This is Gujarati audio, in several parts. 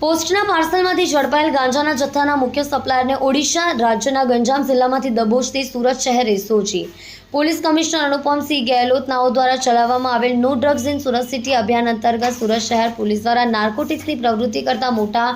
પોસ્ટના પાર્સલમાંથી ઝડપાયેલ ગાંજાના જથ્થાના મુખ્ય સપ્લાયરને ઓડિશા રાજ્યના ગંજામ જિલ્લામાંથી દબોચતી સુરત શહેર SOG police commissioner Anupamsinh Gehlot નાઓ દ્વારા ચલાવવામાં આવેલ નો ડ્રગ્સ ઇન સુરત સિટી અભિયાન અંતર્ગત સુરત શહેર પોલીસ દ્વારા નાર્કોટિક્સની પ્રવૃત્તિ કરતા મોટા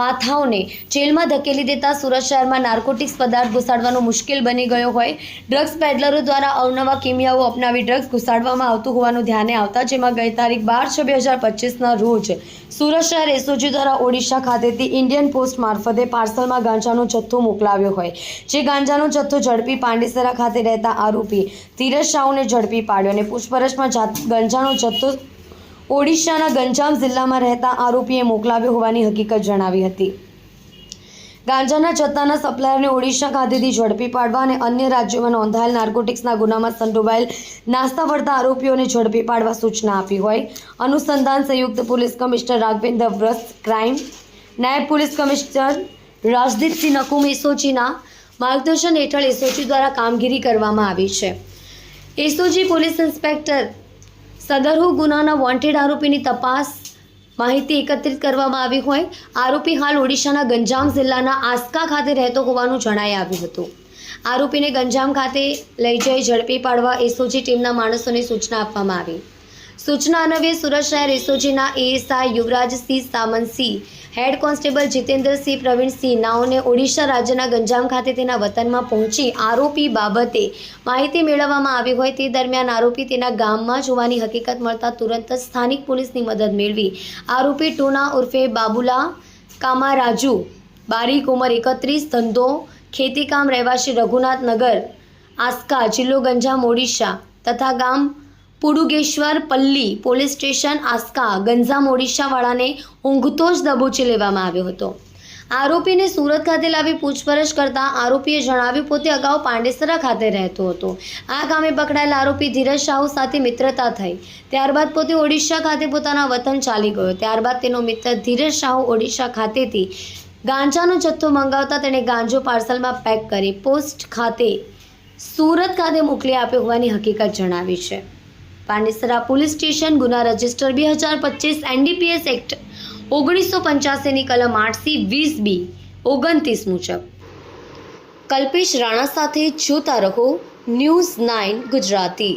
માથાઓને જેલમાં ધકેલી દેતા સુરત શહેરમાં નાર્કોટિક્સ પદાર્થ ઘુસાડવાનું મુશ્કેલ બની ગયો હોય. ડ્રગ્સ પેડલરો દ્વારા અવનવા કિમિયાઓ અપનાવી ડ્રગ્સ ઘુસાડવામાં આવતું હોવાનું ધ્યાને આવતા, જેમાં ગઈ તારીખ બાર છ બે હજાર પચીસના રોજ સુરત શહેર એસઓજી દ્વારા ઓડિશા ખાતેથી ઇન્ડિયન પોસ્ટ મારફતે પાર્સલમાં ગાંજાનો જથ્થો મોકલાવ્યો હોય. જે ગાંજાનો જથ્થો ઝડપી પાંડેસરા ખાતે રહેતા આરોપી ધીરજ શાહુને ઝડપી પાડ્યો અને પૂછપરછમાં જાત ગંજાનો જથ્થો ઓડિશાના ગંજામ જિલ્લામાં રહેતા આરોપીએ મોકલાવ્યો હોવાની હકીકત જણાવી હતી. ગાંજાના જથ્થાના સપ્લાયરને ઓડિશા ખાતેથી ઝડપી પાડવા અને અન્ય રાજ્યોમાં નોંધાયેલ નાર્કોટિક્સના ગુનામાં સંડોવાયેલ નાસ્તા વળતા આરોપીઓને ઝડપી પાડવા સૂચના આપી હોય. અનુસંધાન સંયુક્ત પોલીસ કમિશનર રાઘવેન્દ્ર વ્રત, ક્રાઇમ નાયબ પોલીસ કમિશનર રાજદીપસિંહ નકુમ એસઓજીના માર્ગદર્શન હેઠળ એસઓજી દ્વારા કામગીરી કરવામાં આવી છે. એસઓજી પોલીસ ઇન્સ્પેક્ટર સદરહુ ગુનાના વોન્ટેડ આરોપીની તપાસ માહિતી એકત્રિત કરવામાં આવી હોય. આરોપી હાલ ઓડિશાના ગંજામ જિલ્લાના આસ્કા ખાતે રહેતો હોવાનું જણાઈ આવ્યું હતું. આરોપીને ગંજામ ખાતે લઈ જઈ ઝડપી પાડવા એસઓજી ટીમના માણસોને સૂચના આપવામાં આવી. સૂચના અન્વયે સુરત શહેર એસઓજીના ASI Yuvrajsinh Samantsinh head constable Jitendrasinh Pravinsinh નાઓને Odisha રાજ્યના ગંજામ ખાતે તેના વતનમાં પહોંચી આરોપી બાબતે માહિતી મેળવવામાં આવી હોય તે દરમિયાન આરોપી તેના ગામમાં જોવાની હકીકત મળતા તુરંત જ સ્થાનિક પોલીસની મદદ મેળવી. આરોપી ટોના ઉર્ફે બાબુલા કામારાજુ, બારીક ઉંમર એકત્રીસ, ધંધો, ખેતીકામ રહેવાસી રઘુનાથ નગર આસ્કા, જિલ્લો ગંજામ, ઓડિશા તથા ગામ પુડુગેશ્વર પલ્લી પોલીસ સ્ટેશન આસ્કા ગંજામ ઓડિશાવાળાને ઊંઘતો જ દબોચી લેવામાં આવ્યો હતો. આરોપીને સુરત ખાતે લાવી પૂછપરછ કરતા આરોપીએ જણાવ્યું, પોતે અગાઉ પાંડેસરા ખાતે રહેતો હતો. આ ગામે પકડાયેલ આરોપી ધીરજ શાહુ સાથે મિત્રતા થઈ. ત્યારબાદ પોતે ઓડિશા ખાતે પોતાના વતન ચાલી ગયો. ત્યારબાદ તેનો મિત્ર ધીરજ શાહુ ઓડિશા ખાતેથી ગાંજાનો જથ્થો મંગાવતા તેણે ગાંજો પાર્સલમાં પેક કરી પોસ્ટ ખાતે સુરત ખાતે મોકલી આપ્યો હોવાની હકીકત જણાવી છે. પાંડેસરા પોલીસ સ્ટેશન, ગુના રજિસ્ટર બે હજાર પચીસ, એનડીપીએસ એક્ટ ઓગણીસો પંચ્યાસીની કલમ આઠસી વીસ બી ઓગણત્રીસ મુજબ. કલ્પેશ રાણા સાથે જોતા રહો ન્યૂઝ નાઇન ગુજરાતી.